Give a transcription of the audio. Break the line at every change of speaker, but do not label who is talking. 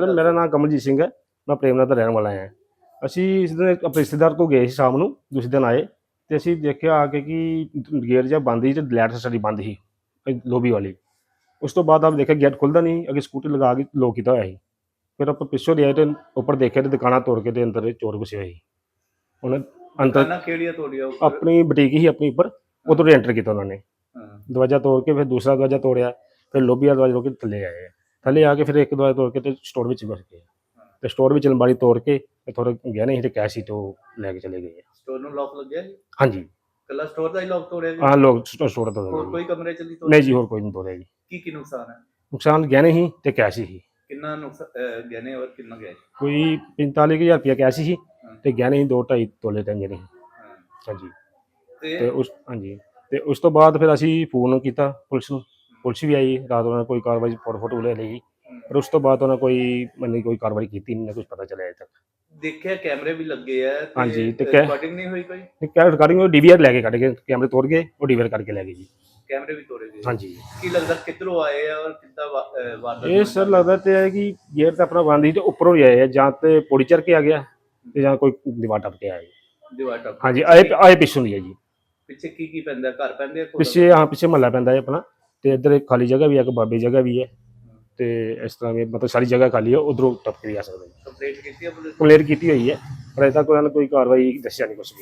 Sir ਮੇਰਾ ਨਾਮ ਕਮਲਜੀਤ ਸਿੰਘ ਹੈ। ਮੈਂ ਪ੍ਰੇਮਨਗਰ ਦਾ ਰਹਿਣ ਵਾਲਾ ਹਾਂ। ਅਸੀਂ ਇਸ ਦਿਨ ਆਪਣੇ ਰਿਸ਼ਤੇਦਾਰ ਤੋਂ ਗਏ ਸੀ ਸ਼ਾਮ ਨੂੰ ਦੂਸਰੇ ਦਿਨ ਆਏ ਤੇ ਅਸੀਂ ਦੇਖਿਆ ਆ ਕੇ ਕਿ ਗੇਟ ਜਿਹਾ ਬੰਦ ਸੀ ਤੇ ਲਾਈਟ ਸਾਡੀ ਬੰਦ ਸੀ ਲੋਬੀ ਵਾਲੀ। ਉਸ ਤੋਂ ਬਾਅਦ ਆਪ ਦੇਖਿਆ ਗੇਟ ਖੁੱਲਦਾ ਨਹੀਂ ਅੱਗੇ ਸਕੂਟੀ ਲਗਾ ਕੇ ਲੋਕ ਕੀਤਾ ਹੋਇਆ ਸੀ। ਫਿਰ ਆਪਾਂ ਪਿੱਛੋਂ ਦੇ ਆਏ ਤੇ ਉੱਪਰ ਦੇਖਿਆ ਤੇ ਦੁਕਾਨਾਂ ਤੋੜ ਕੇ ਤੇ ਅੰਦਰ ਚੋਰ ਘੁਸੇ ਹੋਏ ਸੀ। ਹੁਣ ਅੰਦਰ
ਕਿਹੜੀਆਂ?
ਆਪਣੀ ਬੁਟੀਕ ਹੀ ਆਪਣੀ ਉੱਪਰ ਉਧਰੋਂ ਐਂਟਰ ਕੀਤਾ ਉਹਨਾਂ ਨੇ। ਦਰਵਾਜ਼ਾ ਤੋੜ ਕੇ ਫਿਰ ਦੂਸਰਾ ਦਰਵਾਜ਼ਾ ਤੋੜਿਆ ਫਿਰ ਲੋਬੀ ਵਾਲਾ ਦਰਵਾਜ਼ਾ ਤੋੜ ਕੇ ਥੱਲੇ ਆਏ। ਥੱਲੇ ਆ ਕੇ ਫਿਰ ਇੱਕ ਦਰਵਾਜ਼ਾ ਤੋੜ ਕੇ ਤੇ ਸਟੋਰ ਵਿੱਚ ਘੁਸ ਗਏ ਤੇ ਸਟੋਰ ਵਿੱਚ ਅਲਮਾਰੀ ਤੋੜ ਕੇ ਤੇ ਥੋੜਾ ਗਹਿਣੇ ਸੀ ਤੇ ਕੈਸ਼ ਤੇ ਲੈ ਕੇ ਚਲੇ ਗਏ
ਸਟੋਰ ਨੂੰ ਲੋਕ ਲੱਗਿਆ
ਹਾਂਜੀ।
ਕੱਲਾ ਸਟੋਰ ਦਾ ਹੀ ਲੋਕ ਤੋੜਿਆ ਜੀ?
ਆਹ ਲੋਕ ਸਟੋਰ ਤੋਂ
ਹੋਰ ਕੋਈ ਕਮਰੇ ਚ ਨਹੀਂ ਤੋੜਿਆ?
ਨਹੀਂ ਜੀ ਹੋਰ ਕੋਈ ਨਹੀਂ ਤੋੜਿਆ ਜੀ।
ਕੀ ਕੀ ਨੁਕਸਾਨ ਹੈ?
ਨੁਕਸਾਨ ਗਹਿਣੇ ਸੀ ਤੇ ਕੈਸ਼ ਹੀ
ਕਿੰਨਾ ਨੁਕਸਾਨ ਗਹਿਣੇ ਔਰ ਕਿੰਨਾ ਗਿਆ ਜੀ
ਕੋਈ 45000 ਰੁਪਇਆ ਕੈਸ਼ ਸੀ
ਹਾਂ।
ਤੇ ਗਹਿਣੇ ਸੀ 2.5 ਤੋਲੇ ਤੇ ਗਹਿਣੇ
ਹਾਂ।
ਹਾਂਜੀ।
ਤੇ
ਉਸ ਹਾਂਜੀ। ਤੇ ਉਸ ਤੋਂ ਬਾਅਦ ਫਿਰ ਅਸੀਂ ਫੋਨ ਕੀਤਾ ਪੁਲਿਸ ਨੂੰ। ਪੁਲਿਸ ਵੀ ਆਈ ਰਾਤ ਉਹਨਾਂ ਨੇ ਕੋਈ ਕਾਰਵਾਈ ਫੋਟੋ ਫੋਟੋ ਲੈ ਲਈ। ਪਰ ਉਸ ਤੋਂ ਬਾਅਦ ਉਹਨਾਂ ਕੋਈ ਮੈਨੂੰ ਕੋਈ ਕਾਰਵਾਈ ਕੀਤੀ ਨਹੀਂ ਨਾ ਕੁਝ ਪਤਾ ਚੱਲਿਆ ਅਜੇ ਤੱਕ।
ਦੇਖਿਆ ਕੈਮਰੇ ਵੀ ਲੱਗੇ ਆ
ਹਾਂਜੀ, ਤੇ ਕੈ-
ਰਿਕਾਰਡਿੰਗ ਨਹੀਂ ਹੋਈ ਕੋਈ?
ਨਹੀਂ ਰਿਕਾਰਡਿੰਗ ਉਹ ਡੀਵੀਆਰ ਲੈ ਕੇ ਕੱਢ ਕੇ ਕੈਮਰੇ ਤੋੜ ਗਏ ਉਹ ਡੀਵੀਆਰ ਕਰਕੇ ਲੈ ਗਏ ਜੀ।
ਕੈਮਰੇ ਵੀ ਤੋੜੇ ਗਏ।
ਹਾਂਜੀ।
ਕੀ ਲੱਗਦਾ ਕਿੱਧਰੋਂ ਆਏ ਆ ਔਰ ਕਿੱਦਾਂ ਵਾ- ਅਹ ਵਾਰਦਾਤ
ਇਹ
ਹੋਈ?
ਸਰ ਲੱਗਦਾ ਤੇ ਹੈ ਕਿ ਗੇਟ ਤਾਂ ਆਪਣਾ ਬੰਦ ਸੀ ਤੇ ਉੱਪਰੋਂ ਹੀ ਆਏ ਆ ਜਾਂ ਤੇ ਪੌੜੀ ਚੜ ਕੇ ਆ ਗਿਆ ਤੇ ਜਾਂ ਕੋਈ ਦੀਵਾਰ ਟੱਪ ਕੇ ਆਇਆ ਜੀ।
ਦੀਵਾਰ ਟੱਪ
ਹਾਂਜੀ ਆਏ ਆਏ। ਪਿੱਛੋਂ ਦੀ ਹੈ ਜੀ।
ਪਿੱਛੇ ਕੀ ਕੀ ਪੈਂਦਾ? ਘਰ ਪੈਂਦੇ ਆ ਕੋਲ?
ਪਿੱਛੇ ਹਾਂ ਪਿੱਛੇ ਮਹੱਲਾ ਪੈਂਦਾ ਹੈ ਆਪਣਾ। ਤੇ ਇੱਧਰ ਇੱਕ ਖਾਲੀ ਜਗ੍ਹਾ ਵੀ ਹੈ ਇੱਕ ਬਾਬੇ ਜਗ੍ਹਾ ਵੀ ਹੈ ਤੇ ਇਸ ਤਰ੍ਹਾਂ ਵੀ ਮਤਲਬ ਸਾਰੀ ਜਗ੍ਹਾ ਖਾਲੀ ਹੈ ਉਧਰੋਂ ਟੱਪ ਕੇ ਵੀ ਆ ਸਕਦਾ। ਜੀ
ਕੰਪਲੇਂਟ ਕੀਤੀ ਆ ਪੁਲਿਸ?
ਕੰਪਲੇਂਟ ਕੀਤੀ ਹੋਈ ਹੈ ਪਰ ਅਜੇ ਤੱਕ ਉਹਨਾਂ ਨੇ ਕੋਈ ਕਾਰਵਾਈ ਦੱਸਿਆ ਨਹੀਂ ਕੁਛ ਵੀ।